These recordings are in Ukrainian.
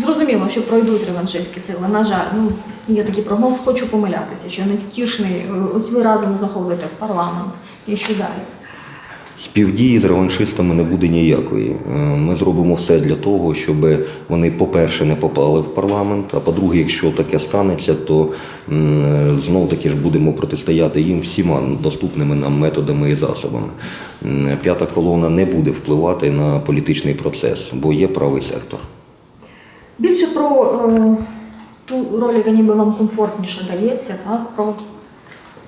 Зрозуміло, що пройдуть реваншистські сили. На жаль, ну є такий прогноз, хочу помилятися, що невтішний. Е, Ось ви разом заходите в парламент. І що далі? Співдії з реваншистами не буде ніякої. Е, Ми зробимо все для того, щоб вони, по-перше, не попали в парламент. А по-друге, якщо таке станеться, то знов таки ж будемо протистояти їм всіма доступними нам методами і засобами. П'ята колона не буде впливати на політичний процес, бо є правий сектор. Більше про е, ту роль, яка ніби вам комфортніше дається, так, про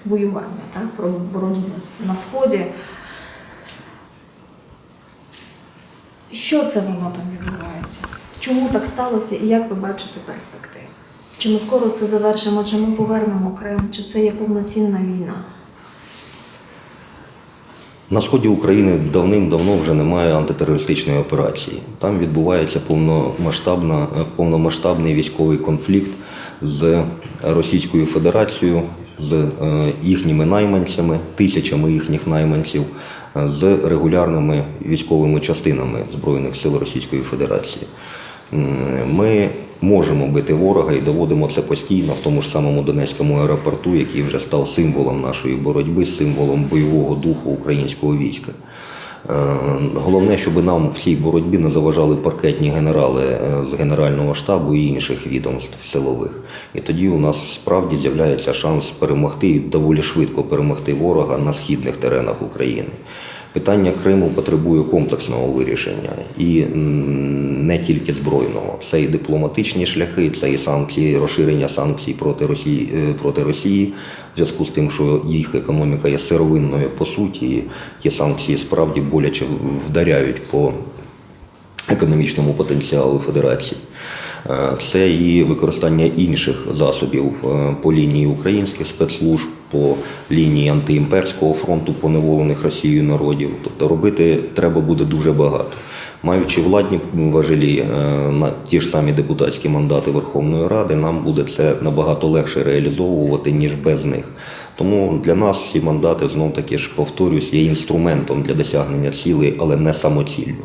воювання, так, про боротьбу на сході. Що це воно там відбувається? Чому так сталося і як ви бачите перспективи? Чи ми скоро це завершимо, чи ми повернемо Крим, чи це є повноцінна війна? На сході України давним-давно вже немає антитерористичної операції. Там відбувається повномасштабна, повномасштабний військовий конфлікт з Російською Федерацією, з е, їхніми найманцями, тисячами їхніх найманців, е, з регулярними військовими частинами Збройних сил Російської Федерації. Ми можемо бити ворога і доводимо це постійно в тому ж самому Донецькому аеропорту, який вже став символом нашої боротьби, символом бойового духу українського війська. Е, Головне, щоб нам в цій боротьбі не заважали паркетні генерали е, з Генерального штабу і інших відомств силових. І тоді у нас справді з'являється шанс перемогти і доволі швидко перемогти ворога на східних теренах України. Питання Криму потребує комплексного вирішення і не тільки збройного. Це і дипломатичні шляхи, це і санкції, розширення санкцій проти Росії е, проти Росії, в зв'язку з тим, що їх економіка є сировинною по суті. І ті санкції справді боляче вдаряють по економічному потенціалу Федерації. Е, Це і використання інших засобів е, по лінії українських спецслужб, по лінії антиімперського фронту поневолених Росією народів. Тобто робити треба буде дуже багато. Маючи владні важелі е, на ті ж самі депутатські мандати Верховної Ради, нам буде це набагато легше реалізовувати, ніж без них. Тому для нас ці мандати знов таки ж повторюсь, є інструментом для досягнення цілей, але не самоціллю.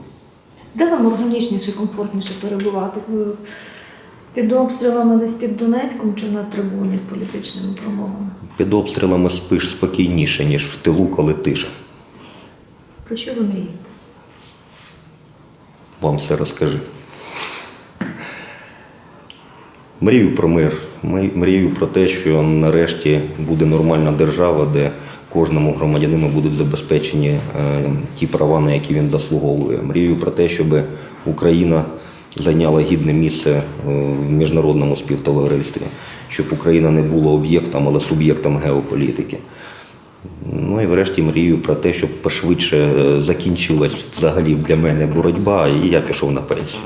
Де вам органічніше, комфортніше перебувати? Під обстрілами десь під Донецьком чи на трибуні з політичними промовами? Під обстрілами спиш спокійніше, ніж в тилу, коли тиша. Про що ви мрієте? Вам все розкажи. Мрію про мир. Мрію про те, що нарешті буде нормальна держава, де кожному громадянину будуть забезпечені е, ті права, на які він заслуговує. Мрію про те, щоб Україна зайняла гідне місце е, в міжнародному співтоваристві, щоб Україна не була об'єктом, але суб'єктом геополітики. Ну і врешті мрію про те, щоб пошвидше е, закінчилась взагалі для мене боротьба, і я пішов на пенсію.